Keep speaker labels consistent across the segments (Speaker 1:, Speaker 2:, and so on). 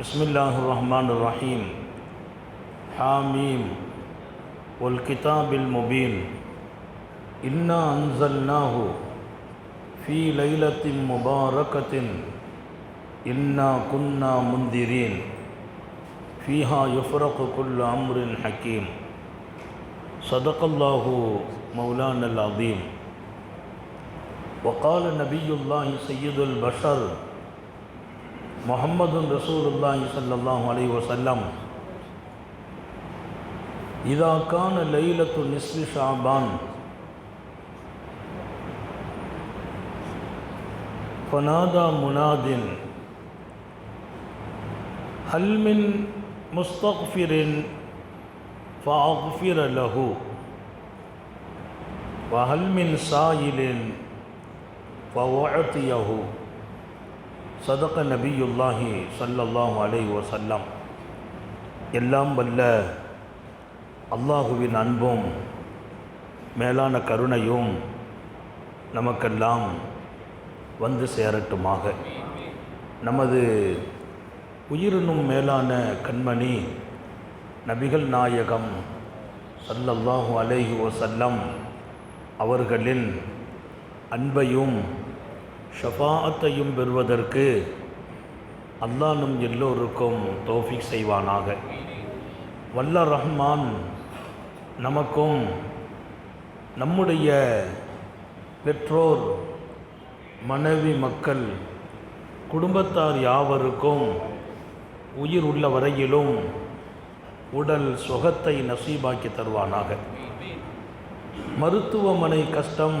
Speaker 1: بسم الله الرحمن الرحيم حاميم والكتاب المبين إنا أنزلناه في ليلة مباركة إنا كنا منذرين فيها يفرق كل أمر حكيم صدق الله مولانا العظيم وقال نبي الله سيد البشر محمد رسول الله صلى الله عليه وسلم إذا كان ليلة نصف شعبان فنادى مناد هل من مستغفر فأغفر له وهل من سائل فأعطيه சதக நபியுல்லாஹி சல்லல்லாஹு அலை வசல்லம் எல்லாம் வல்ல அல்லாஹுவின் அன்பும் மேலான கருணையும் நமக்கெல்லாம் வந்து சேரட்டுமாக. நமது உயிரினும் மேலான கண்மணி நபிகள் நாயகம் சல்லல்லாஹு அலைஹி வசல்லம் அவர்களின் அன்பையும் ஷஃபாத்தையும் பெறுவதற்கு அல்லாஹ் நம் எல்லோருக்கும் தோஃபிக் செய்வானாக. வல்ல ரஹ்மான் நமக்கும் நம்முடைய பெற்றோர் மனைவி மக்கள் குடும்பத்தார் யாவருக்கும் உயிர் உள்ள வரையிலும் உடல் சுகத்தை நசீபாக்கி தருவானாக. மருத்துவமனை கஷ்டம்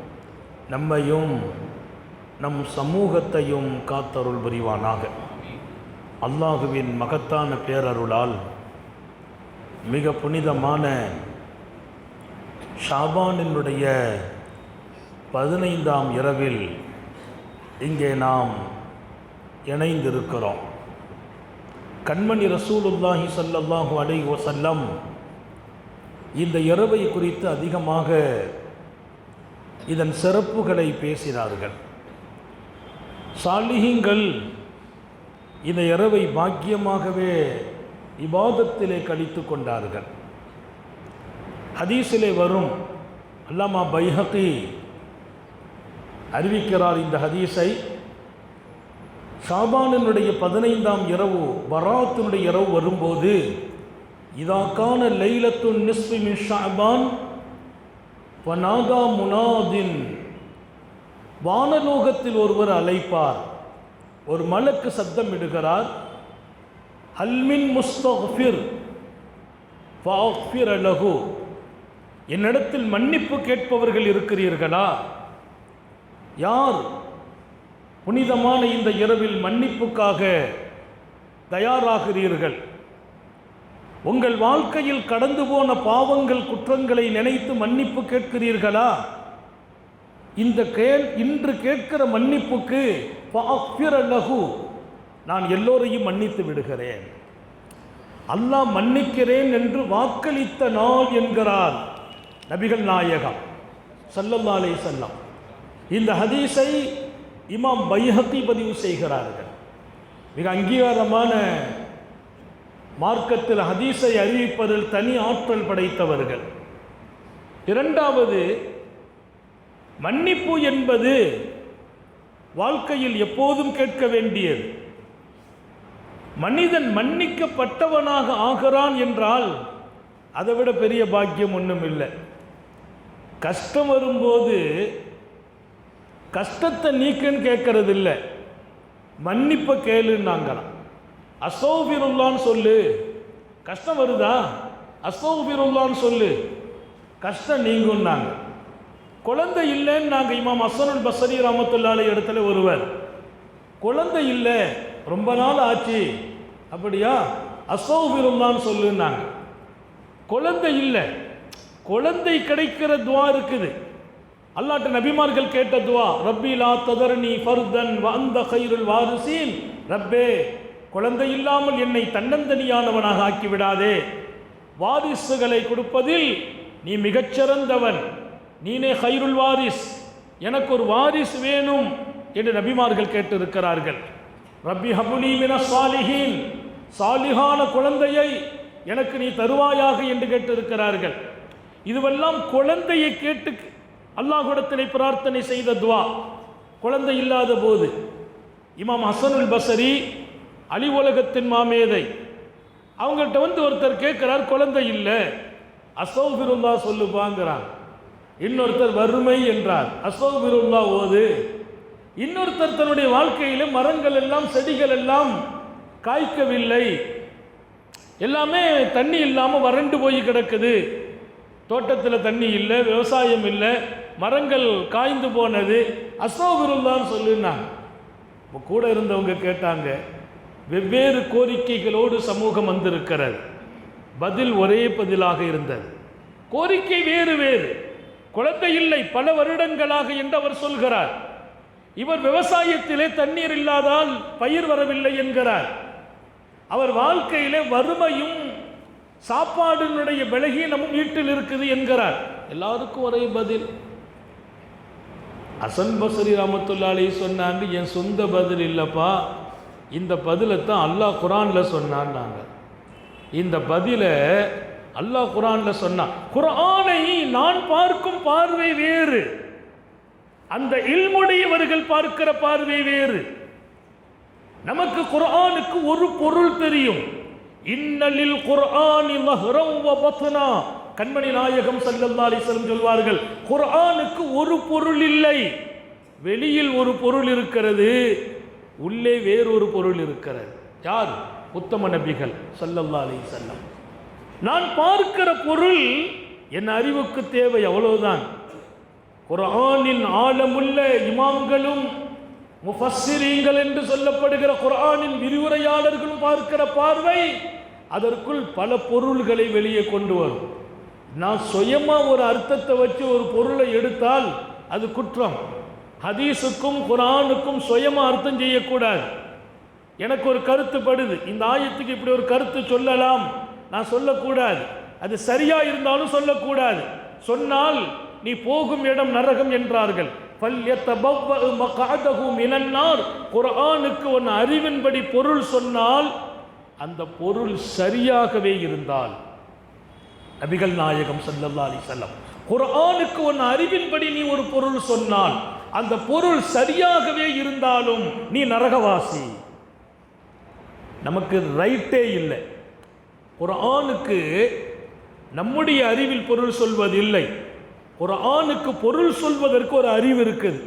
Speaker 1: நம்மையும் நம் சமூகத்தையும் காத்தருள் புரிவானாக. அல்லாஹுவின் மகத்தான பேரருளால் மிக புனிதமான ஷாபானினுடைய பதினைந்தாம் இரவில் இங்கே நாம் இணைந்திருக்கிறோம். கண்மணி ரசூலுல்லாஹி சல்லல்லாஹு அலை வசல்லம் இந்த இரவை குறித்து அதிகமாக இதன் சிறப்புகளை பேசினார்கள். சாலிஹிங்கள் இந்த இரவை பாக்கியமாகவே இபாதத்திலே கழித்து கொண்டார்கள். ஹதீஸிலே வரும் அல்லாமா பைஹகி அறிவிக்கிறார் இந்த ஹதீஸை. ஷாபானினுடைய பதினைந்தாம் இரவு பராத்தினுடைய இரவு வரும்போது இதாக்கான லைலத்துன் நிஸ்மி மின் ஷாபான் பனாகா முனாதின். வானலோகத்தில் ஒருவர் அழைப்பார். ஒரு மலக்கு சத்தம் இடுகிறார் ஹல்மின் முஸ்தஃபிர் ஃபாஃபிர் அலகு என்னிடத்தில் மன்னிப்பு கேட்பவர்கள் இருக்கிறீர்களா? யார் புனிதமான இந்த இரவில் மன்னிப்புக்காக தயாராகிறீர்கள்? உங்கள் வாழ்க்கையில் கடந்து போன பாவங்கள் குற்றங்களை நினைத்து மன்னிப்பு கேட்கிறீர்களா? இந்த கேள் இன்று கேட்கிற மன்னிப்புக்கு லகு நான் எல்லோரையும் மன்னித்து விடுகிறேன். அல்லாஹ் மன்னிக்கிறேன் என்று வாக்களித்த நாள் என்கிறார் நபிகள் நாயகம் சல்லல்லாலே செல்லம் இந்த ஹதீஸை இமாம் பைஹத்தி பதிவு செய்கிறார்கள். மிக அங்கீகாரமான மார்க்கத்தில் ஹதீஸை அறிவிப்பதில் தனி ஆற்றல் படைத்தவர்கள். இரண்டாவது மன்னிப்பு என்பது வாழ்க்கையில் எப்போதும் கேட்க வேண்டியது. மனிதன் மன்னிக்கப்பட்டவனாக ஆகிறான் என்றால் அதை விட பெரிய பாக்கியம் ஒன்றும் இல்லை. கஷ்டம் வரும்போது கஷ்டத்தை நீக்குன்னு கேட்கறது இல்லை மன்னிப்பை கேளுன்னாங்கலாம் அசௌபிருல்லான்னு சொல்லு. கஷ்டம் வருதா? அசௌபிருல்லான்னு சொல்லு. கஷ்டம் நீங்கும்னாங்க. குழந்தை இல்லைன்னு நாங்கள் இமாம் அசனுல் பசரி ரமத்துல்லாலை இடத்துல ஒருவர். குழந்தை இல்லை ரொம்ப நாள் ஆச்சு. அப்படியா? அசௌபிருல்லான்னு சொல்லுன்னாங்க. குழந்தை இல்லை. குழந்தை கிடைக்கிற துவா இருக்குது. அல்லாட்ட நபிமார்கள் கேட்ட துவா ரப்பி லா ததர்னி ஃபர்தன் வந்த கைருல் வாரிசீன். ரப்பே குழந்தை இல்லாமல் என்னை தன்னந்தனியானவனாக ஆக்கி விடாதே வாரிசுகளை கொடுப்பதில் நீ மிகச்சிறந்தவன். நீனே ஹைருல் வாரிஸ். எனக்கு ஒரு வாரிஸ் வேணும் என்று நபிமார்கள் கேட்டிருக்கிறார்கள். ரப்பி ஹபுலீமின சாலிஹீன் சாலிஹான குழந்தையை எனக்கு நீ தருவாயாக என்று கேட்டிருக்கிறார்கள். இதுவெல்லாம் குழந்தையை கேட்டு அல்லாஹ்விடத்திலே பிரார்த்தனை செய்த துவா. குழந்தை இல்லாத போது இமாம் ஹசனுல் பசரி அலி உலகத்தின் மாமேதை. அவங்கள்ட்ட வந்து ஒருத்தர் கேட்குறார் குழந்தை இல்லை. அசௌபிருல்லா சொல்லுப்பாங்கிறான் இன்னொருத்தர் வறுமை என்றார். அசௌபிருல்லா ஓது. இன்னொருத்தர் தன்னுடைய வாழ்க்கையில் மரங்கள் எல்லாம் செடிகள் எல்லாம் காய்க்கவில்லை. எல்லாமே தண்ணி இல்லாமல் வறண்டு போய் கிடக்குது. தோட்டத்தில் தண்ணி இல்லை விவசாயம் இல்லை மரங்கள் காய்ந்து போனது. அசோபிருல்லான்னு சொல்லுனாங்க இப்போ கூட இருந்தவங்க கேட்டாங்க வெவ்வேறு கோரிக்கைகளோடு சமூகம் வந்திருக்கிறது. பதில் ஒரே பதிலாக இருந்தது. கோரிக்கை வேறு வேறு. குழந்தை இல்லை பல வருடங்களாக என்று அவர் சொல்கிறார். இவர் விவசாயத்திலே தண்ணீர் இல்லாதால் பயிர் வரவில்லை என்கிறார். அவர் வாழ்க்கையிலே வறுமையும் சாப்பாடினுடைய பலகீனமும் வீட்டில் இருக்குது என்கிறார். எல்லாருக்கும் ஒரே பதில். அசன் பசரி ராமத்துல்லாலே சொன்னாங்க என் சொந்த பதில் இல்லைப்பா. இந்த பதிலை தான் அல்லாஹ் குரானில் சொன்னான்னாங்க. இந்த பதிலை அல்லாஹ் குரானில் சொன்னான் குரானை நான் பார்க்கும் பார்வை வேறு. அந்த இல்முடையவர்கள் பார்க்கிற பார்வை வேறு. நமக்கு குர்ஆனுக்கு ஒரு பொருள் தெரியும். இன்னலில் குர்ஆனி மஹ்ரம் வ பத்னா. கண்மணி நாயகம் ஸல்லல்லாஹு அலைஹி சொல்வார்கள் குர்ஆனுக்கு ஒரு பொருள் இல்லை. வெளியில் ஒரு பொருள் இருக்கிறது உள்ளே வேறொரு பொருள் இருக்கிறது. யார்? உத்தம நபிகள் சல்லல்லா அலி செல்லம் நான் பார்க்கிற பொருள் என் அறிவுக்கு தேவை அவ்வளவுதான். குர்ஆனின் ஆழமுள்ள இமாம்களும் முஃபஸ்ஸிரீங்கள் என்று சொல்லப்படுகிற குரானின் விரிவுரையாளர்களும் பார்க்கிற பார்வை அதற்குள் பல பொருள்களை வெளியே கொண்டு வரும். நான் சுயமாக ஒரு அர்த்தத்தை வச்சு ஒரு பொருளை எடுத்தால் அது குற்றம். ஹதீஸுக்கும் குரானுக்கும் சுயமாக அர்த்தம் செய்யக்கூடாது. எனக்கு ஒரு கருத்து படுது. இந்த ஆயத்துக்கு இப்படி ஒரு கருத்து சொல்லலாம். நான் சொல்லக்கூடாது. அது சரியாக இருந்தாலும் சொல்லக்கூடாது. சொன்னால் நீ போகும் இடம் நரகம் என்றார்கள். குரானுக்கு உன் அறிவின்படி பொருள் சொன்னால் அந்த பொருள் சரியாகவே இருந்தால். நபிகள் நாயகம் சல்லல்லா அலி செல்லம் குரானுக்கு உன் அறிவின்படி நீ ஒரு பொருள் சொன்னால் அந்த பொருள் சரியாகவே இருந்தாலும் நீ நரகவாசி. நமக்கு ரைட்டே இல்லை. ஒரு ஆணுக்கு நம்முடைய அறிவில் பொருள் சொல்வதில்லை. ஆணுக்கு பொருள் சொல்வதற்கு ஒரு அறிவு இருக்குது.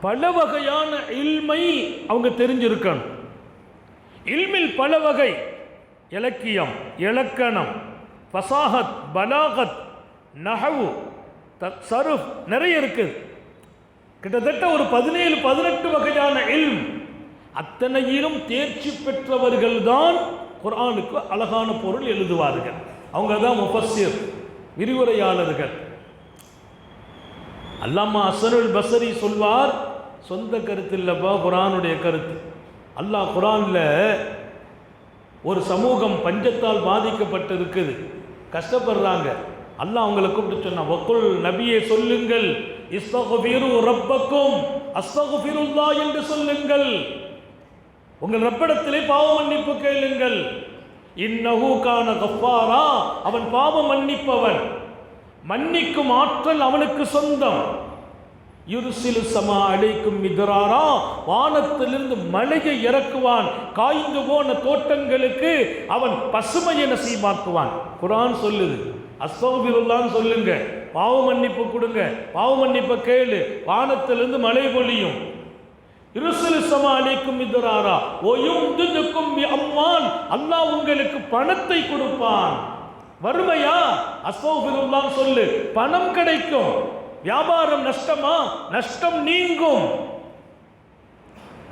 Speaker 1: பல வகையான இல்மை அவங்க தெரிஞ்சிருக்கணும். இல்மில் பல வகை. இலக்கியம் இலக்கணம் பசாகத் பலாகத் நகவு த- சருஃப் நிறைய இருக்குது. கிட்டத்தட்ட ஒரு பதினேழு பதினெட்டு வகையான எல் அத்தனையிலும் தேர்ச்சி பெற்றவர்கள் தான் குரானுக்கு அழகான பொருள் எழுதுவார்கள். அவங்க தான் முஃபஸ்ஸிர் விரிவுரையாளர்கள். அல்லாமா அசனுல் பசரி சொல்வார் சொந்த கருத்து இல்லைப்பா குரானுடைய கருத்து. அல்லாஹ் குரானில் ஒரு சமூகம் பஞ்சத்தால் பாதிக்கப்பட்டிருக்குது. கஷ்டப்படுறாங்க. அல்லாஹ் அவங்களை கூப்பிட்டு சொன்னா வக்குல் நபியை சொல்லுங்கள். இஸ்தகுபிரு ரப்பக்கும் அஸ்தகுபிருல்லா என்று சொல்லுங்கள். உங்கள் ரப்பிடத்திலே பாவ மன்னிப்பு கேளுங்கள். இன்னஹு கான கஃபாரா அவன் பாவ மன்னிப்பவன். மன்னிக்கும் ஆற்றல் அவனுக்கு சொந்தம். இருசிலு சமா அழைக்கும் மிதராரா வானத்திலிருந்து மழையை இறக்குவான். காய்ந்து போன தோட்டங்களுக்கு அவன் பசுமையை நசீபாக்குவான் குரான் சொல்லுது. அஸ்தௌபிருல்லான்னு சொல்லுங்க. பாவ மன்னிப்பு கொடுங்க. பாவ மன்னிப்பை கேளு. வானத்திலிருந்து மழை பொழியும். இருசலு சமா அழைக்கும் மிதராரா. ஒயும் துதுக்கும் அம்மான். அல்லாஹ் உங்களுக்கு பணத்தை கொடுப்பான். வறுமையா? அஸ்தௌபிருல்லான்னு சொல்லு. பணம் கிடைக்கும். வியாபாரம் நஷ்டமா? நஷ்டம் நீங்கும்.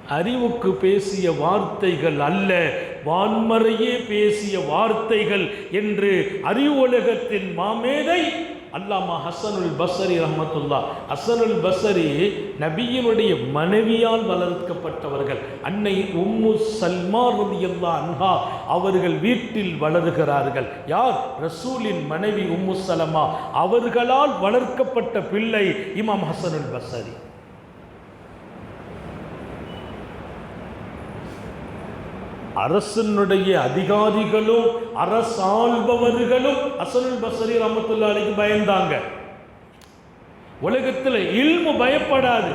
Speaker 1: அறிவுக்கு பேசிய வார்த்தைகள் அல்ல. வான்மறையே பேசிய வார்த்தைகள் என்று அறிவுலகத்தின் மாமேதை அல்லாமா ஹசனுல் பஸ்ஸரி ரஹமத்துல்லா. ஹசனுல் பஸ்ஸரி நபியினுடைய மனைவியால் வளர்க்கப்பட்டவர்கள். அன்னை உம்மு சல்மா ரலியல்லா அன்ஹா அவர்கள் வீட்டில் வளர்கிறார்கள். யார்? ரசூலின் மனைவி உம்மு சலமா. அவர்களால் வளர்க்கப்பட்ட பிள்ளை இமாம் ஹசனுல் பஸ்ஸரி அரசனுடைய அதிகாரிகளும் அரசாள்பவர்களும் அசனுல் பசரி ரமத்துல்லாலிக்கு பயந்தாங்க. உலகத்தில் இல்மு பயப்படாது.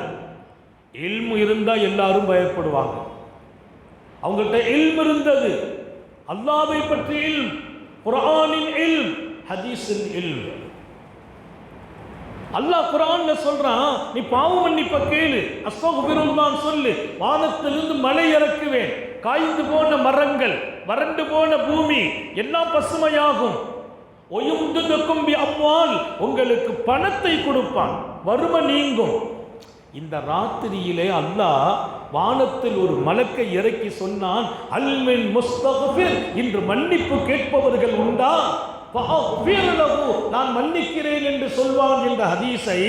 Speaker 1: இல்மு இருந்தா எல்லாரும் பயப்படுவாங்க. அவங்கள்ட்ட இல்மு இருந்தது. அல்லாவை பற்றி இல்ம் குரானின் இல்ம் ஹதீஸின் இல்ம். அல்லாஹ் குரான்ல சொல்றான் நீ பாவம் மன்னிப்ப கேளு. அஸ்தகுபிருல்லான் சொல்லு. வானத்திலிருந்து மலை இறக்குவேன். காய்ந்து போன மரங்கள் வறண்டு போன பூமி எல்லாம் பசுமையாகும். ஒயுந்துக்கும் அம்மால் உங்களுக்கு பணத்தை கொடுப்பான். வறுமை நீங்கும். இந்த ராத்திரியிலே அல்லாஹ் வானத்தில் ஒரு மலக்கை இறக்கி சொன்னான் அல்மின் முஸ்தகபிர் இன்று மன்னிப்பு கேட்பவர்கள் உண்டா? நான் மன்னிக்கிறேன் என்று சொல்வான் என்ற ஹதீஸை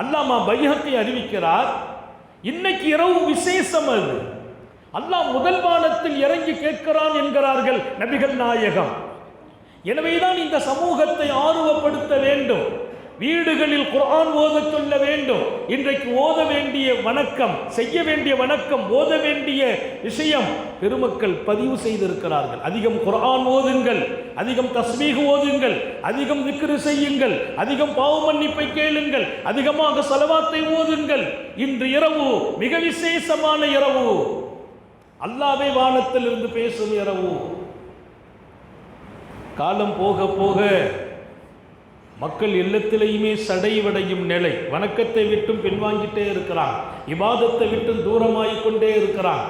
Speaker 1: அல்லாமா பைஹக்கி அறிவிக்கிறார். இன்னைக்கு இரவு விசேஷம் அது. அல்லாஹ் முதல் வானத்தில் இறங்கி கேட்கிறான் என்கிறார்கள் நபிகள் நாயகம். எனவேதான் இந்த சமூகத்தை ஆர்வப்படுத்த வேண்டும். வீடுகளில் குர்ஆன் ஓத சொல்ல வேண்டும். இன்றைக்கு ஓத வேண்டிய வணக்கம் செய்ய வேண்டிய வணக்கம் ஓத வேண்டிய விஷயம் பெருமக்கள் பதிவு செய்திருக்கிறார்கள். அதிகம் குர்ஆன் ஓதுங்கள் அதிகம் தஸ்மீக ஓதுங்கள் அதிகம் விக்ரு செய்யுங்கள் அதிகம் பாவ மன்னிப்பை கேளுங்கள் அதிகமாக செலவாத்தை ஓதுங்கள். இன்று இரவு மிக விசேஷமான இரவு. அல்லாவே வானத்திலிருந்து பேசும் எனவும் காலம் போக போக மக்கள் இல்லத்திலேயுமே சடைவடையும் நிலை. வணக்கத்தை விட்டும் பின்வாங்கிட்டே இருக்கிறான். இபாதத்தை விட்டும் தூரமாகிக் கொண்டே இருக்கிறான்.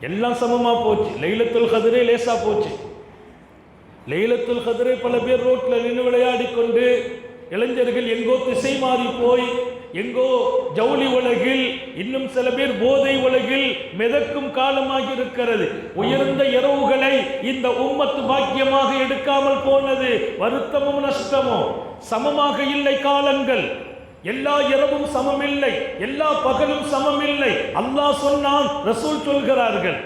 Speaker 1: எல்லாம் சமமா போச்சு. லைலத்துல் கதிரே லேசா போச்சு. லைலத்துல் கதிரே பல பேர் ரோட்டில் நின்று விளையாடி கொண்டு இளைஞர்கள் எங்கோ திசை மாறி போய் எங்கோ ஜவுளி உலகில் இன்னும் சில பேர் போதை உலகில் மிதக்கும் காலமாக இருக்கிறது உயர்ந்த இரவுகளை இந்த உம்மத்து பாக்கியமாக எடுக்காமல் போனது வருத்தமும் நஷ்டமும். சமமாக இல்லை காலங்கள். எல்லா இரவும் சமமில்லை எல்லா பகலும் சமமில்லை. அல்லாஹ் சொன்னான் ரசூல் சொல்கிறார்கள்.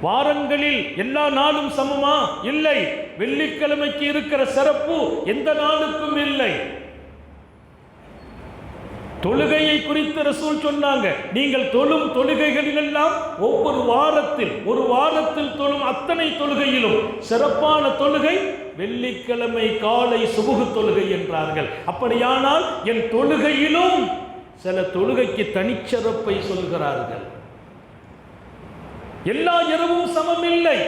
Speaker 1: வாரங்களில் எல்லா நாளும் சமமா? இல்லை. வெள்ளிக்கிழமைக்கு இருக்கிற சிறப்பு எந்த நாளுக்கும் இல்லை. தொழுகையை குறித்து ரசூல் சொன்னாங்க. நீங்கள் தொழும் தொழுகைகளிலெல்லாம் ஒவ்வொரு வாரத்தில் ஒரு வாரத்தில் தொழும் அத்தனை தொழுகையிலும் சிறப்பான தொழுகை வெள்ளிக்கிழமை காலை சுபுகு தொழுகை என்றார்கள். அப்படியானால் என் தொழுகையிலும் சில தொழுகைக்கு தனிச்சிறப்பை சொல்கிறார்கள். எல்லா இரவும் சமமில்லை.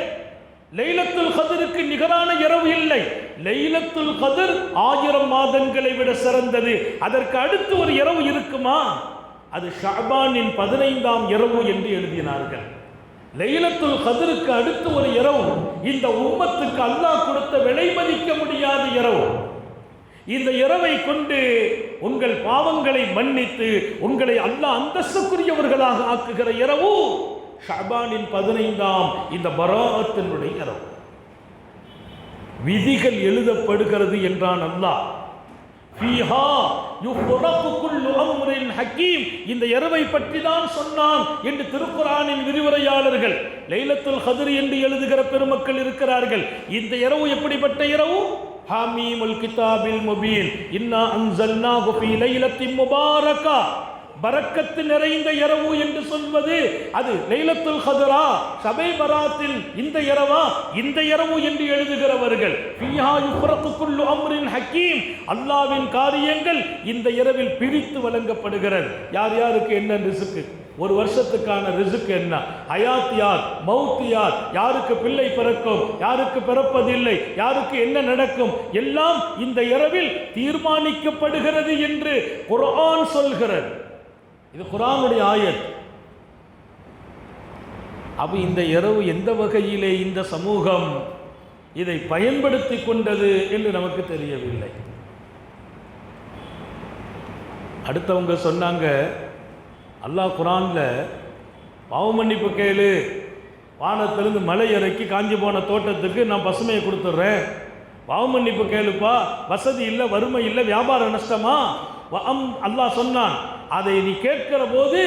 Speaker 1: லைலத்துல் கதிருக்கு நிகரான இரவு இல்லை. லைலத்துல் கதிர் ஆயிரம் மாதங்களை விட சிறந்தது. அதற்கு அடுத்து ஒரு இரவு இருக்குமா? அது ஷாபானின் பதினைந்தாம் இரவு என்று எழுதினார்கள். லைலத்துல் கதிருக்கு அடுத்து ஒரு இரவு. இந்த உம்மத்துக்கு அல்லாஹ் கொடுத்த விலை மதிக்க முடியாத இரவு. இந்த இரவை கொண்டு உங்கள் பாவங்களை மன்னித்து உங்களை அல்லாஹ் அந்தஸ்துக்குரியவர்களாக ஆக்குகிற இரவு ஷபானின் பதினைந்தாம் இந்த பராத்தினுடைய இரவு. விதிகள் எழுதப்படுகிறது என்றான் அல்லாஹ். ஹக்கீம். இந்த இரவை பற்றி தான் சொன்னான் என்று திருக்குறானின் விரிவுரையாளர்கள். லைலத்துல் ஹதிர் என்று எழுதுகிற பெருமக்கள் இருக்கிறார்கள். இந்த இரவு எப்படிப்பட்ட இரவு? ஹாமீமுல் கிதாபில் முபீன். இன்னா அன்சல்னா குபி லைலத்தின் முபாரகா. பரக்கத்து நிறைந்த இரவு என்று சொல்வது அது லைலத்துல் ஹதரா சபை பராத்தில் இந்த இரவா இந்த இரவு என்று எழுதுகிறவர்கள். ஃபியா யுஃப்ரகு அம்ரின் ஹக்கீம். அல்லாவின் காரியங்கள் இந்த இரவில் பிரித்து வழங்கப்படுகிறது. யார் யாருக்கு என்ன ரிசுக்கு? ஒரு வருஷத்துக்கான ரிசுக்கு என்ன? ஹயாத் யார்? மவுத் யார்? யாருக்கு பிள்ளை பிறக்கும்? யாருக்கு பிறப்பதில்லை? யாருக்கு என்ன நடக்கும்? எல்லாம் இந்த இரவில் தீர்மானிக்கப்படுகிறது என்று குரான் சொல்கிறது. இது குரானுடைய ஆயத். அப்போ இந்த இரவு எந்த வகையிலே இந்த சமூகம் இதை பயன்படுத்தி கொண்டது என்று நமக்கு தெரியவில்லை. அடுத்தவங்க சொன்னாங்க அல்லாஹ் குரானில் பாவமன்னிப்பு கேளு. வானத்திலிருந்து மலை இறக்கி காஞ்சி போன தோட்டத்துக்கு நான் பசுமையை கொடுத்துட்றேன். பாவமன்னிப்பு கேளுப்பா. வசதி இல்லை வறுமை இல்லை வியாபார நஷ்டமா? வ- அம் அல்லாஹ் சொன்னான் அதை நீ கேட்கிற போது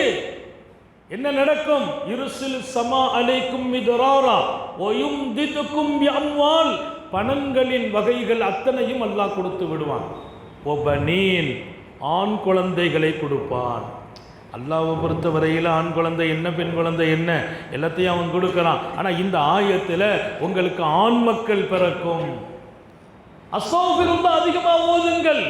Speaker 1: என்ன நடக்கும்? இருசில் சமா அலைக்கும் மிதராரா ஒயும் திதுக்கும் அம்வால் பணங்களின் வகைகள் அத்தனையும் அல்லாஹ் கொடுத்து விடுவான். ஒபனீன் ஆண் குழந்தைகளை கொடுப்பான். அல்லாவை பொறுத்தவரையில் ஆண் குழந்தை என்ன பெண் குழந்தை என்ன? எல்லாத்தையும் அவன் கொடுக்கறான். ஆனால் இந்த ஆயத்தில் உங்களுக்கு ஆண் மக்கள் பிறக்கும். அசோபிருந்தா அதிகமாக ஓதுங்கள்.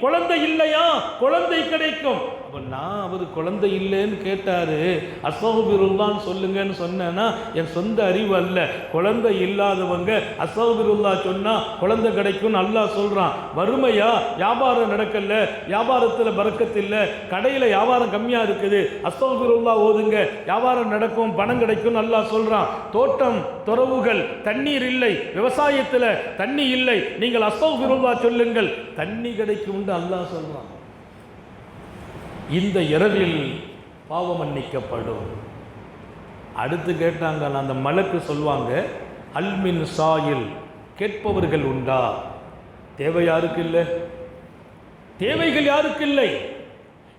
Speaker 1: குழந்தை இல்லையா? குழந்தை கிடைக்கும். நான் அவர் குழந்தை இல்லைன்னு கேட்டாரு. அசோபிருல்லான்னு சொல்லுங்கன்னு சொன்னேன்னா என் சொந்த அறிவு அல்ல. குழந்தை இல்லாதவங்க அசோபிருல்லா சொன்னா குழந்தை கிடைக்கும்னு நல்லா சொல்றான். வறுமையா? வியாபாரம் நடக்கல. வியாபாரத்துல பறக்கத்து இல்ல. கடையில வியாபாரம் கம்மியா இருக்குது. அஸ்தோபிருல்லா ஓதுங்க. வியாபாரம் நடக்கும். பணம் கிடைக்கும் நல்லா சொல்றான். தோட்டம் துறவுகள் தண்ணீர் இல்லை. விவசாயத்துல தண்ணி இல்லை. நீங்கள் அஸ்தோபிருல்லா சொல்லுங்கள். தண்ணி கிடைக்கும் அல்லாஹ் சொல்றான். இந்த இரவில் பாவம் மன்னிக்கப்படும். அடுத்து கேட்டாங்க அந்த மலக்கு சொல்வாங்க அல்மின் சாயில் கேட்பவர்கள் உண்டா? தேவை யாருக்கு இல்லை? தேவைகள் யாருக்கு இல்லை?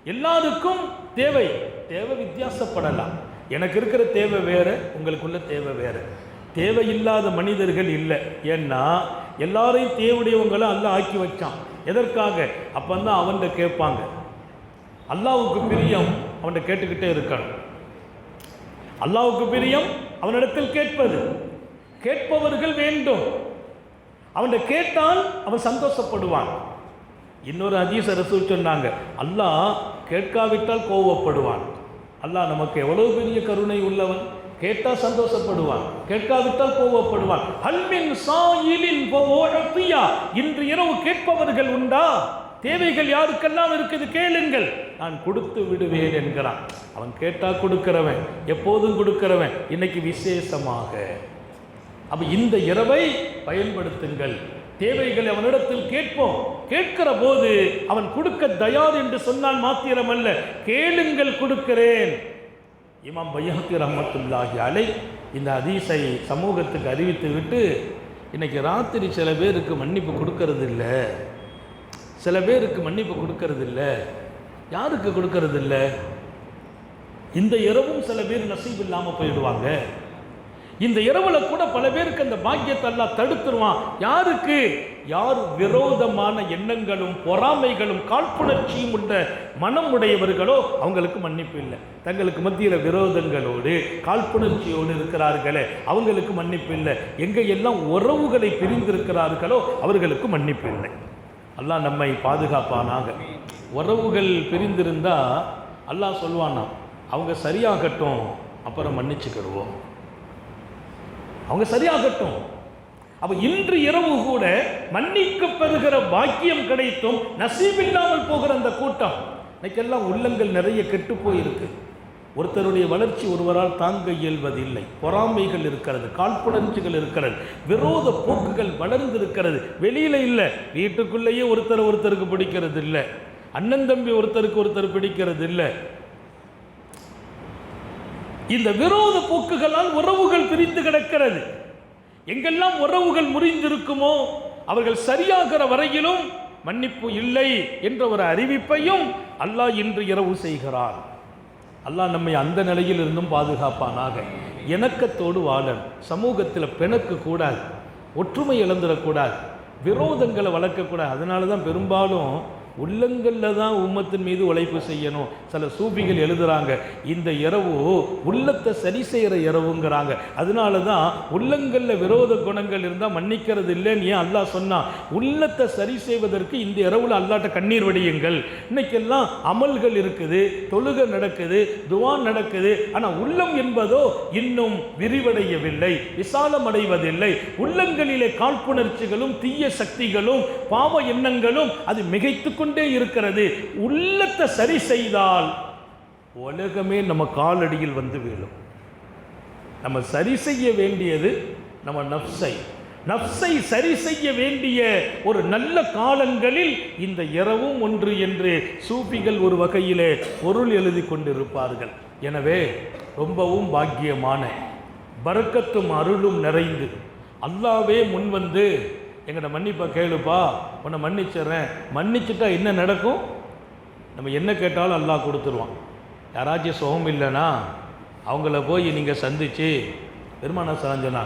Speaker 1: எல்லாருக்கும் தேவை. தேவை வித்தியாசப்படலாம். எனக்கு இருக்கிற தேவை வேற உங்களுக்குள்ள தேவை வேற. தேவையில்லாத மனிதர்கள் இல்லை. ஏன்னா எல்லாரையும் தேவடையவங்களை அல்ல ஆக்கி வச்சான். எதற்காக? அப்பந்தான் அவன்கிட்ட கேட்பாங்க. அல்லாவுக்கு பிரியம் அவன்கிட்ட கேட்டுக்கிட்டே இருக்கணும். அல்லாவுக்கு பிரியம் அவனிடத்தில் கேட்பது. கேட்பவர்கள் வேண்டும். அவன்கிட்ட கேட்டால் அவன் சந்தோஷப்படுவான். இன்னொரு அதீச ரசூல் சொன்னாங்க. அல்லாஹ் கேட்காவிட்டால் கோவப்படுவான். அல்லாஹ் நமக்கு எவ்வளவு பெரிய கருணை உள்ளவன். கேட்டால் சந்தோஷப்படுவான் கேட்காவிட்டால் கோவப்படுவான். ஹல்மின் சாயிலின் போபியா இன்று இரவு கேட்பவர்கள் உண்டா? தேவைகள் யாருக்கெல்லாம் இருக்குது கேளுங்கள். நான் கொடுத்து விடுவேன் என்கிறான். அவன் கேட்டால் கொடுக்கிறவன் எப்போதும் கொடுக்கிறவன் இன்னைக்கு விசேஷமாக. அப்போ இந்த இரவை பயன்படுத்துங்கள். தேவைகளை அவனிடத்தில் கேட்போம். கேட்கிற போது அவன் கொடுக்க தயார் என்று சொன்னால் மாத்திரமல்ல. கேளுங்கள் கொடுக்கிறேன். இமாம் பையாத்தி ரஹமத்துல்லாஹி அலை இந்த ஹதீஸை சமூகத்துக்கு அறிவித்து விட்டு இன்றைக்கி ராத்திரி சில பேருக்கு மன்னிப்பு கொடுக்கறது இல்லை சில பேருக்கு மன்னிப்பு கொடுக்கறது இல்லை யாருக்கு கொடுக்கறது இல்லை இந்த இரவும் சில பேர் நசீப் இல்லாமல் போயிடுவாங்க. இந்த இரவுல கூட பல பேருக்கு அந்த பாக்கியத்தை எல்லாம் தடுத்துருவான். யாருக்கு? யார் விரோதமான எண்ணங்களும் பொறாமைகளும் காழ்ப்புணர்ச்சியும் உள்ள மனம் உடையவர்களோ அவங்களுக்கு மன்னிப்பு இல்லை. தங்களுக்கு மத்தியில் விரோதங்களோடு காழ்ப்புணர்ச்சியோடு இருக்கிறார்களே அவங்களுக்கு மன்னிப்பு இல்லை. எங்கே எல்லாம் உறவுகளை பிரிந்திருக்கிறார்களோ அவர்களுக்கு மன்னிப்பு இல்லை. அல்லாஹ் நம்மை பாதுகாப்பானாக. உறவுகள் பிரிந்திருந்தால் அல்லாஹ் சொல்வானா அவங்க சரியாகட்டும் அப்புறம் மன்னிச்சுக்கிடுவோம். அவங்க சரியாகட்டும். அப்ப இன்று இரவு கூட மன்னிக்கப்படுகிற பாக்கியம் கிடைத்தும் நசீபில்லாமல் போகிற அந்த கூட்டம் இன்னைக்கெல்லாம் உள்ளங்கள் நிறைய கெட்டு போயிருக்கு. ஒருத்தருடைய வளர்ச்சி ஒருவரால் தாங்க இயல்வதில்லை. பொறாமைகள் இருக்கிறது காழ்ப்புணர்ச்சிகள் இருக்கிறது விரோத போக்குகள் வளர்ந்திருக்கிறது. வெளியில் இல்லை வீட்டுக்குள்ளேயே ஒருத்தர் ஒருத்தருக்கு பிடிக்கிறது இல்லை அண்ணன் தம்பி ஒருத்தருக்கு ஒருத்தர் பிடிக்கிறது இல்லை இந்த விரோத போக்குகளால் உறவுகள் பிரிந்து கிடக்கிறது. எங்கெல்லாம் உறவுகள் முறிந்திருக்குமோ அவர்கள் சரியாகிற வரையிலும் மன்னிப்பு இல்லை என்ற ஒரு அறிவிப்பையும் அல்லாஹ் இன்று இரவு செய்கிறான். அல்லாஹ் நம்மை அந்த நிலையில் இருந்தும் பாதுகாப்பானாக. இணக்கத்தோடு வாழன் சமூகத்தில் பிணக்கு கூடாது. ஒற்றுமை இழந்துடக்கூடாது. விரோதங்களை வளர்க்கக்கூடாது. அதனால தான் பெரும்பாலும் உள்ளங்களில் தான் உம்மத்தின் மீது உழைப்பு செய்யணும். சில சூபிகள் எழுதுறாங்க இந்த இரவு உள்ளத்தை சரி செய்கிற இரவுங்கிறாங்க. அதனால தான் உள்ளங்களில் விரோத குணங்கள் இருந்தால் மன்னிக்கிறது இல்லைன்னு ஏன் அல்லாஹ் சொன்னான்? உள்ளத்தை சரி செய்வதற்கு இந்த இரவில் அல்லாட்ட கண்ணீர் வடியுங்கள். இன்னைக்கெல்லாம் அமல்கள் இருக்குது தொழுகை நடக்குது துவா நடக்குது. ஆனால் உள்ளம் என்பதோ இன்னும் விரிவடையவில்லை விசாலம் அடைவதில்லை உள்ளங்களிலே காழ்ப்புணர்ச்சிகளும் தீய சக்திகளும் பாவ எண்ணங்களும் அது மிகைத்துக்கொண்டு கொண்டே இருக்கிறது. உள்ளத்தை சரி செய்தால் உலகமே நம்ம காலடியில் வந்து வீழும். நம்ம சரி செய்ய வேண்டியது நம்ம நப்சை நப்சை சரி செய்ய வேண்டிய ஒரு நல்ல காலங்களில் இந்த இரவும் ஒன்று என்று சூப்பிகள் ஒரு வகையிலே பொருள் எழுதி கொண்டிருப்பார்கள். எனவே ரொம்பவும் பாக்கியமான பறக்கத்தும் அருளும் நிறைந்து அல்லாவே முன் எங்கிட்ட எங்கள்கிட்ட மன்னிப்பா கேளுப்பா. உன்னை மன்னிச்சிடுறேன். மன்னிச்சுட்டா என்ன நடக்கும்? நம்ம என்ன கேட்டாலும் அல்லாஹ் கொடுத்துருவான். யாராச்சும் சுகம் இல்லைன்னா அவங்கள போய் நீங்கள் சந்தித்து பெருமான சொன்னாங்க.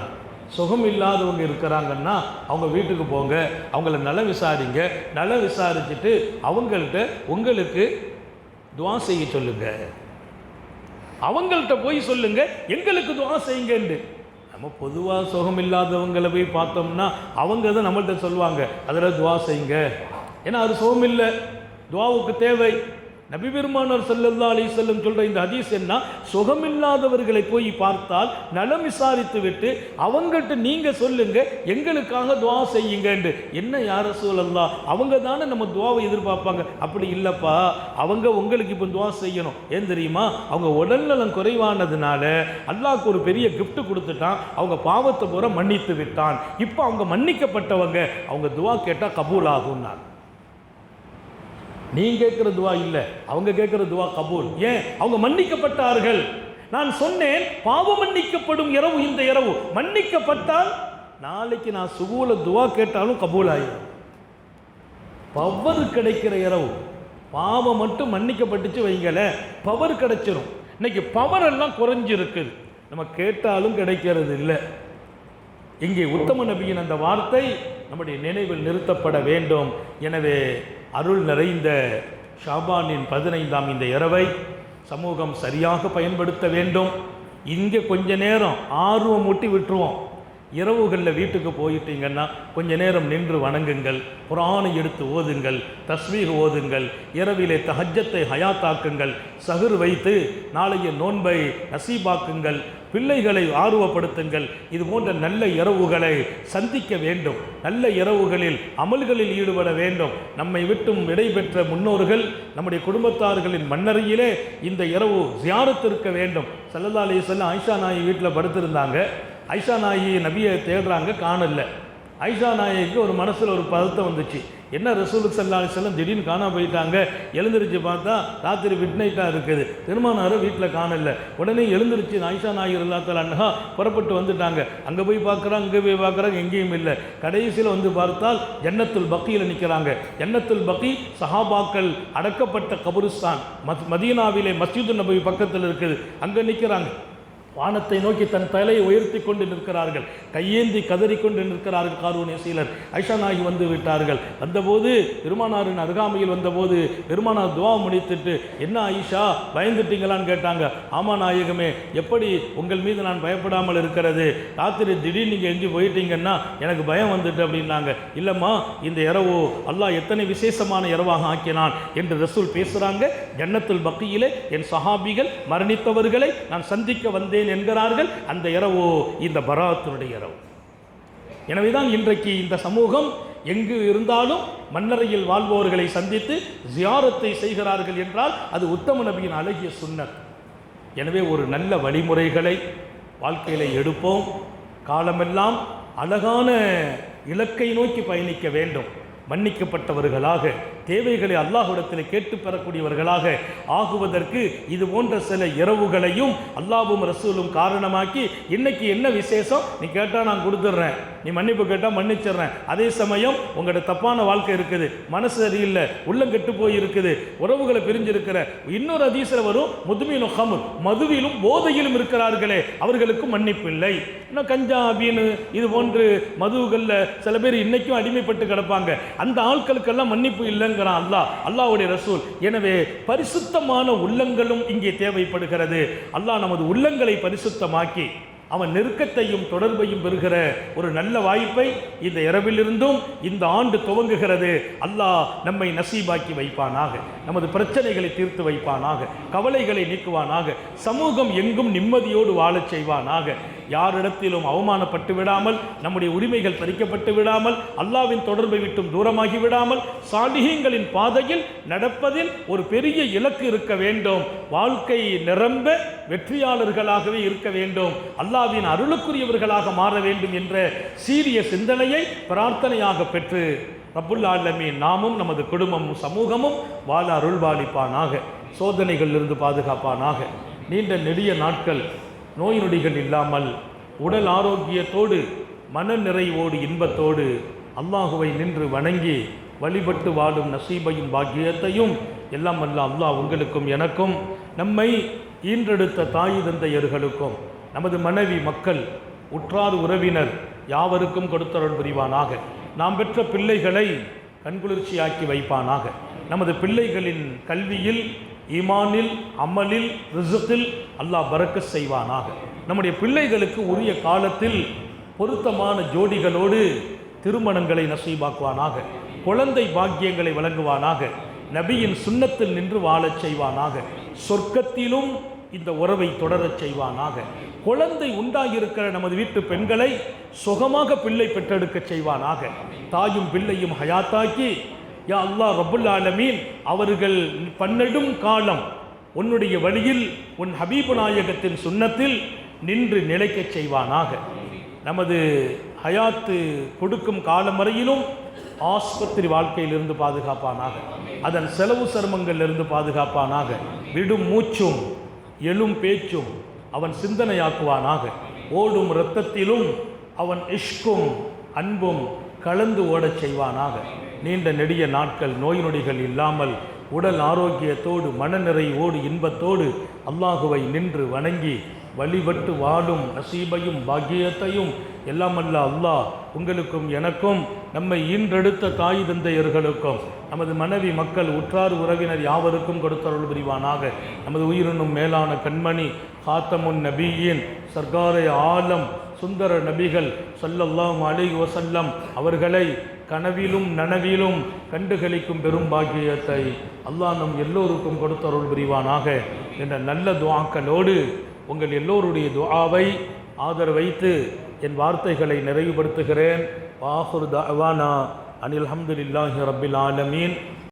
Speaker 1: சுகம் இல்லாதவங்க இருக்கிறாங்கன்னா அவங்க வீட்டுக்கு போங்க. அவங்கள நல விசாரிங்க. நல விசாரிச்சுட்டு அவங்கள்ட்ட உங்களுக்கு துவா செய்ய சொல்லுங்க. அவங்கள்ட்ட போய் சொல்லுங்க. எங்களுக்கு துவா செய்யுங்கன்னு நம்ம பொதுவாக சுகம் இல்லாதவங்களை போய் பார்த்தோம்னா அவங்க தான் நம்மள்கிட்ட சொல்லுவாங்க? அதில் துவா செய்யுங்க. ஏன்னா அது சுகம் இல்லை துவாவுக்கு தேவை. நபி பெருமானார் ஸல்லல்லாஹு அலி செல்லம் சொல்கிற இந்த ஹதீஸ் என்ன? சுகமில்லாதவர்களை போய் பார்த்தால் நலம் விசாரித்து விட்டு அவங்கள்ட்ட நீங்கள் சொல்லுங்க எங்களுக்காக துவா செய்யுங்கன்னு என்ன யார சூழல்லா அவங்க தானே நம்ம துவாவை எதிர்பார்ப்பாங்க. அப்படி இல்லைப்பா. அவங்க உங்களுக்கு இப்போ துவா செய்யணும். ஏன் தெரியுமா? அவங்க உடல்நலம் குறைவானதுனால அல்லாவுக்கு ஒரு பெரிய கிஃப்ட் கொடுத்துட்டான். அவங்க பாவத்தை பூரா மன்னித்து விட்டான். இப்போ அவங்க மன்னிக்கப்பட்டவங்க அவங்க துவா கேட்டால் கபூல் ஆகும்னாங்க நீ கேட்குற துவா இல்லை. அவங்க கேட்குற துவா கபூல். ஏன்? அவங்க மன்னிக்கப்பட்டார்கள். நான் சொன்னேன் பாவம் மன்னிக்கப்படும் இரவு இந்த இரவு. மன்னிக்கப்பட்டால் நாளைக்கு நான் சுகூல துவா கேட்டாலும் கபூல் ஆயிடும் பவர் கிடைக்கிற இரவு. பாவம் மட்டும் மன்னிக்கப்பட்டுச்சு வைங்களேன் பவர் கிடைச்சிரும். இன்னைக்கு பவர் எல்லாம் குறைஞ்சிருக்குது நம்ம கேட்டாலும் கிடைக்கிறது இல்லை. இங்கே உத்தம நபியின் அந்த வார்த்தை நம்முடைய நினைவில் நிறுத்தப்பட வேண்டும். எனவே அருள் நிறைந்த ஷாபானின் பதினைந்தாம் இந்த இரவை சமூகம் சரியாக பயன்படுத்த வேண்டும். இங்கே கொஞ்ச நேரம் ஆர்வம் ஊட்டி விட்டுருவோம். இரவுகளில் வீட்டுக்கு போயிட்டீங்கன்னா கொஞ்ச நேரம் நின்று வணங்குங்கள் குரானை எடுத்து ஓதுங்கள் தஸ்மீர் ஓதுங்கள் இரவிலே தஹஜத்தை ஹயாத்தாக்குங்கள் சகுர் வைத்து நாளைய நோன்பை நசீபாக்குங்கள் பிள்ளைகளை ஆர்வப்படுத்துங்கள். இது போன்ற நல்ல இரவுகளை சந்திக்க வேண்டும். நல்ல இரவுகளில் அமல்களில் ஈடுபட வேண்டும். நம்மை விட்டும் விடைபெற்ற முன்னோர்கள் நம்முடைய குடும்பத்தார்களின் மன்னரையிலே இந்த இரவு ஜியாரத்திருக்க வேண்டும். சல்லல்லா அலைஹி ஆயிஷா நாயி வீட்டில் படுத்திருந்தாங்க. ஐஷா நாயி நபியை தேடுறாங்க காணல. ஐஷா நாயிக்கு ஒரு மனசில் ஒரு பதத்தம் வந்துச்சு. என்ன ரசூலுக்கு சல்லா அலிஸ்லாம் திடீர்னு காணாம போயிட்டாங்க? எழுந்திரிச்சு பார்த்தா ராத்திரி மிட் நைட்டாக இருக்குது. திருமணார வீட்டில் காணல. உடனே எழுந்திரிச்சு ஐஷா நாயர் இல்லாத்தல அண்ணா புறப்பட்டு வந்துட்டாங்க. அங்கே போய் பார்க்குறாங்க இங்கே போய் பார்க்குறாங்க எங்கேயும் இல்லை. கடைசியில் வந்து பார்த்தால் ஜன்னத்துல் பக்கியில் நிற்கிறாங்க ஜன்னத்துல் பக்கி சஹாபாக்கள் அடக்கப்பட்ட கபுரிஸ்தான். மத் மதீனாவிலே மஸ்ஜிது நபி பக்கத்தில் இருக்குது. அங்கே நிற்கிறாங்க வானத்தை நோக்கி தன் தலையை உயர்த்தி கொண்டு நிற்கிறார்கள். கையேந்தி கதறிக்கொண்டு நிற்கிறார்கள் காரூனிய சீலர். ஐஷா நாயகி வந்து விட்டார்கள். வந்தபோது பெருமானாரின் அருகாமையில் வந்தபோது பெருமானார் துவா முடித்துட்டு என்ன ஐஷா பயந்துட்டீங்களான்னு கேட்டாங்க. ஆமா நாயகமே எப்படி உங்கள் மீது நான் பயப்படாமல் இருக்கிறது? ராத்திரி திடீர்னு நீங்கள் எஞ்சி போயிட்டீங்கன்னா எனக்கு பயம் வந்துட்டு அப்படின்னாங்க. இல்லைம்மா இந்த இரவு அல்லாஹ் எத்தனை விசேஷமான இரவாக ஆக்கினான்? என்று ரசூல் பேசுகிறாங்க ஜன்னத்துல் பக்கியிலே என் சஹாபிகள் மரணித்தவர்களை நான் சந்திக்க வந்தேன். என்கிறார்கள். அந்த இரவு இந்த பராத்தினுடைய இரவு. எனவேதான் இன்றைக்கு இந்த சமூகம் எங்கு இருந்தாலும் மன்னரையில் வாழ்பவர்களை சந்தித்து ஜியாரத்தை செய்கிறார்கள் என்றால் அது உத்தம நபியின் அழகிய சுன்னத் எனவே ஒரு நல்ல வழிமுறைகளை வாழ்க்கையில் எடுப்போம். காலமெல்லாம் அழகான இலக்கை நோக்கி பயணிக்க வேண்டும். மன்னிக்கப்பட்டவர்களாக தேவைகளை அல்லாஹுடத்தில் கேட்டு பெறக்கூடியவர்களாக ஆகுவதற்கு இது போன்ற சில இரவுகளையும் அல்லாவும் ரசூலும் காரணமாக்கி இன்னைக்கு என்ன விசேஷம்? நீ கேட்டால் நான் கொடுத்துட்றேன். நீ மன்னிப்பு கேட்டால் மன்னிச்சிடுறேன். அதே சமயம் உங்களோட தப்பான வாழ்க்கை இருக்குது. மனசு சரியில்லை. உள்ளம் கெட்டு போய் இருக்குது உறவுகளை பிரிஞ்சிருக்கிற இன்னொரு அதிசல வரும் முதுமையிலும் ஹமுர். மதுவிலும் போதையிலும் இருக்கிறார்களே. அவர்களுக்கு மன்னிப்பு இல்லை. இன்னும் கஞ்சா அப்படின்னு இது போன்று மதுவுகளில் சில பேர் இன்னைக்கும் அடிமைப்பட்டு கிடப்பாங்க. அந்த ஆட்களுக்கெல்லாம் மன்னிப்பு இல்லைங்கிறான் அல்லாஹ். அல்லாஹ்வுடைய ரசூல் எனவே பரிசுத்தமான உள்ளங்களும் இங்கே தேவைப்படுகிறது. அல்லாஹ் நமது உள்ளங்களை பரிசுத்தமாக்கி அவன் நெருக்கத்தையும் தொடர்பையும் பெறுகிற ஒரு நல்ல வாய்ப்பை இந்த இரவிலிருந்தும் இந்த ஆண்டு துவங்குகிறது. அல்லாஹ் நம்மை நசீபாக்கி வைப்பானாக நமது பிரச்சனைகளை தீர்த்து வைப்பானாக கவலைகளை நீக்குவானாக சமூகம் எங்கும் நிம்மதியோடு வாழச் செய்வானாக. யாரிடத்திலும் அவமானப்பட்டு விடாமல் நம்முடைய உரிமைகள் பறிக்கப்பட்டு விடாமல் அல்லாவின் தொடர்பை விட்டும் தூரமாகி விடாமல் சாலிகங்களின் பாதையில் நடப்பதில் ஒரு பெரிய இலக்கு இருக்க வேண்டும். வாழ்க்கை நிரம்ப வெற்றியாளர்களாகவே இருக்க வேண்டும். அல்லாஹ் அல்லாவின் அருளுக்குரியவர்களாக மாற வேண்டும் என்ற சீரிய சிந்தனையை பிரார்த்தனையாக பெற்று ரப்புல் நாமும் நமது குடும்பமும் சமூகமும் வாழ அருள்வாளிப்பானாக. சோதனைகளிலிருந்து பாதுகாப்பானாக. நீண்ட நெடிய நாட்கள் நோய் நொடிகள் இல்லாமல் உடல் ஆரோக்கியத்தோடு மன நிறைவோடு இன்பத்தோடு அல்லாஹுவை நின்று வணங்கி வழிபட்டு வாழும் நசீபையும் பாக்கியத்தையும் எல்லாம் அல்ல அல்லாஹ் உங்களுக்கும் எனக்கும் நம்மை ஈன்றெடுத்த தாய் தந்தையர்களுக்கும் நமது மனைவி மக்கள் உற்றார் உறவினர் யாவருக்கும் கொடுத்தருள் புரிவானாக. நாம் பெற்ற பிள்ளைகளை கண்குளிர்ச்சியாக்கி வைப்பானாக. நமது பிள்ளைகளின் கல்வியில் ஈமானில் அமலில் ரிசத்தில் அல்லாஹ் பறக்க செய்வானாக. நம்முடைய பிள்ளைகளுக்கு உரிய காலத்தில் பொருத்தமான ஜோடிகளோடு திருமணங்களை நசீபாக்குவானாக. குழந்தை பாக்கியங்களை வழங்குவானாக. நபியின் சுண்ணத்தில் நின்று வாழச் செய்வானாக. சொர்க்கத்திலும் இந்த உறவை தொடரச் செய்வானாக. குழந்தை உண்டாகியிருக்கிற நமது வீட்டு பெண்களை சுகமாக பிள்ளை பெற்றெடுக்க செய்வானாக. தாயும் பிள்ளையும் ஹயாத்தாக்கி யா அல்லாஹ் ரபுல் ஆலமீன் அவர்கள் பன்னெடும் காலம் உன்னுடைய வழியில் உன் ஹபீபு நாயகத்தின் சுண்ணத்தில் நின்று நிலைக்கச் செய்வானாக. நமது ஹயாத்து கொடுக்கும் காலம் வரையிலும் ஆஸ்பத்திரி வாழ்க்கையிலிருந்து பாதுகாப்பானாக. அதன் செலவு சிரமங்களிலிருந்து பாதுகாப்பானாக. விடும் மூச்சும் எழும் பேச்சும் அவன் சிந்தனையாக்குவானாக. ஓடும் இரத்தத்திலும் அவன் இஷ்கும் அன்பும் கலந்து ஓடச் செய்வானாக. நீண்ட நெடிய நாட்கள் நோய் நொடிகள் இல்லாமல் உடல் ஆரோக்கியத்தோடு மனநிறைவோடு இன்பத்தோடு அல்லாஹுவை நின்று வணங்கி வழிபட்டு வாடும் நசீபையும் பாக்கியத்தையும் எல்லாம் அல்ல அல்லாஹ் உங்களுக்கும் எனக்கும் நம்மை ஈன்றெடுத்த தாய் தந்தையர்களுக்கும் நமது மனைவி மக்கள் உற்றார் உறவினர் யாவருக்கும் கொடுத்தருள் புரிவானாக. நமது உயிரினும் மேலான கண்மணி காத்தமுன் நபியின் சர்க்காரை ஆலம் சுந்தர நபிகள் ஸல்லல்லாஹு அலைஹி வசல்லம் அவர்களை கனவிலும் நனவிலும் கண்டுகளிக்கும் பெரும் பாக்கியத்தை அல்லாஹ் நம் எல்லோருக்கும் கொடுத்தருள் புரிவானாக என்ற நல்ல துவாக்களோடு உங்கள் எல்லோருடைய துவாவை ஆதரவைத்து என் வார்த்தைகளை நிறைவுபடுத்துகிறேன். வாஹுர் தவானா அனில் அஹமதுல்லாஹி ரபில் ஆலமீன்.